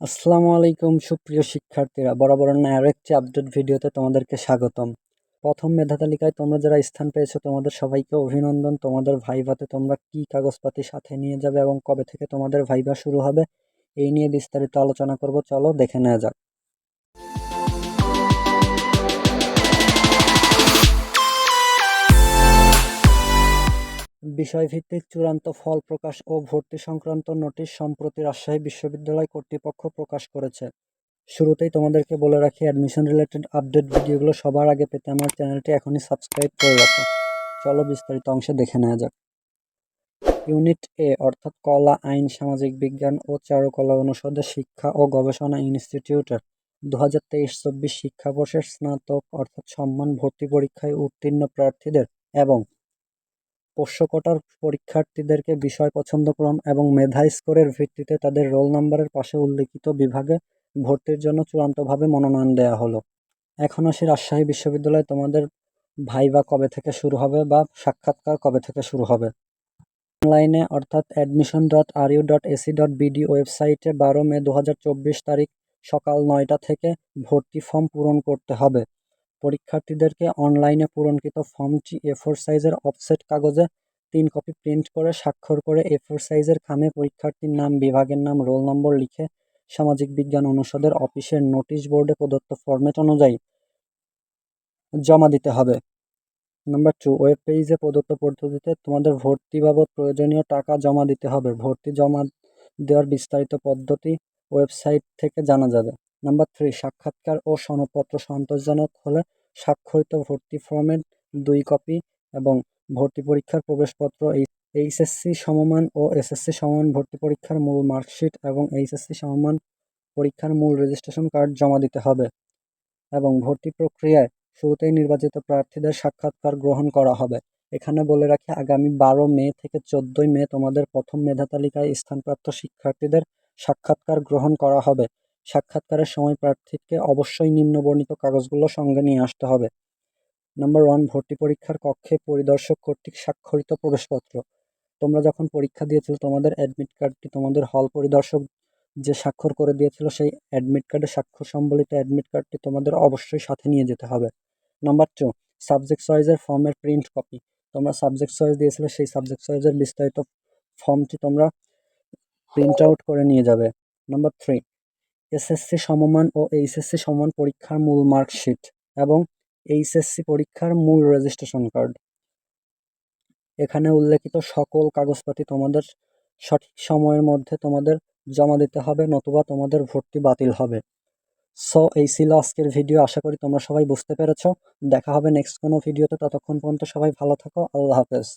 আসসালামু আলাইকুম, সুপ্রিয় শিক্ষার্থীরা। বরাবর না আরেকটি আপডেট ভিডিওতে তোমাদেরকে স্বাগতম। প্রথম মেধা তালিকায় তোমরা যারা স্থান পেয়েছ, তোমাদের সবাইকে অভিনন্দন। তোমাদের ভাইভাতে তোমরা কি কাগজপাতি সাথে নিয়ে যাবে এবং কবে থেকে তোমাদের ভাইভা শুরু হবে, এই নিয়ে বিস্তারিত আলোচনা করব। চলো দেখে নেওয়া যাক। বিষয়ভিত্তিক চূড়ান্ত ফল প্রকাশ ও ভর্তি সংক্রান্ত নোটিশ সম্প্রতি রাজশাহী বিশ্ববিদ্যালয় কর্তৃপক্ষ প্রকাশ করেছে। শুরুতেই তোমাদেরকে বলে রাখি অ্যাডমিশন রিলেটেড আপডেট ভিডিওগুলো সবার আগে পেতে আমার চ্যানেলটি এখনই সাবস্ক্রাইব করে রাখো। চলো বিস্তারিত অংশে দেখে নেওয়া যাক। ইউনিট এ, অর্থাৎ কলা, আইন, সামাজিক বিজ্ঞান ও চারুকলা অনুষদের শিক্ষা ও গবেষণা ইনস্টিটিউটের দু হাজার তেইশ চব্বিশ শিক্ষাবর্ষের স্নাতক, অর্থাৎ সম্মান ভর্তি পরীক্ষায় উত্তীর্ণ প্রার্থীদের এবং পোষ্যকোটার পরীক্ষার্থীদেরকে বিষয় পছন্দক্রম এবং মেধা স্কোরের ভিত্তিতে তাদের রোল নাম্বারের পাশে উল্লিখিত বিভাগে ভর্তির জন্য চূড়ান্তভাবে মনোনয়ন দেওয়া হলো। এখন আসি রাজশাহী বিশ্ববিদ্যালয়ে। তোমাদের ভাইবা কবে থেকে শুরু হবে বা সাক্ষাৎকার কবে থেকে শুরু হবে? অনলাইনে, অর্থাৎ admission dot R U dot AC dot BD ওয়েবসাইটে বারো মে দু হাজার চব্বিশ তারিখ সকাল নয়টা থেকে ভর্তি ফর্ম পূরণ করতে হবে। পরীক্ষার্থীদেরকে অনলাইনে পূরণকৃত ফর্মটি এ ফোর সাইজের অফসেট কাগজে তিন কপি প্রিন্ট করে স্বাক্ষর করে এ ফোর সাইজের খামে পরীক্ষার্থীর নাম, বিভাগের নাম রোল নম্বর লিখে সামাজিক বিজ্ঞান অনুষদের অফিসের নোটিশ বোর্ডে প্রদত্ত ফরম্যাট অনুযায়ী জমা দিতে হবে। নাম্বার টু ওয়েব পেজে প্রদত্ত পদ্ধতিতে তোমাদের ভর্তি বাবদ প্রয়োজনীয় টাকা জমা দিতে হবে। ভর্তি জমা দেওয়ার বিস্তারিত পদ্ধতি ওয়েবসাইট থেকে জানা যাবে। নাম্বার থ্রি সাক্ষাৎকার ও সনদপত্র সন্তোষজনক হলে স্বাক্ষরিত ভর্তি ফর্মের দুই কপি এবং ভর্তি পরীক্ষার প্রবেশপত্র এইচএসসি সমমান ও এসএসসি সমমান ভর্তি পরীক্ষার মূল মার্কশিট এবং এইচএসসি সমমান পরীক্ষার মূল রেজিস্ট্রেশন কার্ড জমা দিতে হবে এবং ভর্তি প্রক্রিয়ায় শুরুতেই নির্বাচিত প্রার্থীদের সাক্ষাৎকার গ্রহণ করা হবে। এখানে বলে রাখি, আগামী বারো মে থেকে চোদ্দই মে তোমাদের প্রথম মেধা তালিকায় স্থানপ্রাপ্ত শিক্ষার্থীদের সাক্ষাৎকার গ্রহণ করা হবে। সাক্ষাৎকারের সময় প্রার্থীকে অবশ্যই নিম্নবর্ণিত কাগজগুলো সঙ্গে নিয়ে আসতে হবে। নাম্বার ওয়ান, ভর্তি পরীক্ষার কক্ষে পরিদর্শক কর্তৃক স্বাক্ষরিত প্রবেশপত্র। তোমরা যখন পরীক্ষা দিয়েছিল, তোমাদের অ্যাডমিট কার্ডটি তোমাদের হল পরিদর্শক যে স্বাক্ষর করে দিয়েছিল, সেই অ্যাডমিট কার্ডে স্বাক্ষর সম্বলিত অ্যাডমিট কার্ডটি তোমাদের অবশ্যই সাথে নিয়ে যেতে হবে। নাম্বার টু সাবজেক্ট চয়েসের ফর্মের প্রিন্ট কপি তোমরা সাবজেক্ট চয়েস দিয়েছিলে, সেই সাবজেক্ট চয়েসের বিস্তারিত ফর্মটি তোমরা প্রিন্ট আউট করে নিয়ে যাবে। নাম্বার থ্রি এসএসসি সমমান ও এইচএসসি সমমান পরীক্ষার মূল মার্কশিট এবং এইচএসসি পরীক্ষার মূল রেজিস্ট্রেশন কার্ড এখানে উল্লেখিত সকল কাগজপাতি তোমাদের সঠিক সময়ের মধ্যে তোমাদের জমা দিতে হবে, নতুবা তোমাদের ভর্তি বাতিল হবে। সো এই ছিল আজকের ভিডিও আশা করি তোমরা সবাই বুঝতে পেরেছ। দেখা হবে নেক্সট কোনো ভিডিওতে ততক্ষণ পর্যন্ত সবাই ভালো থাকো। আল্লাহ হাফেজ।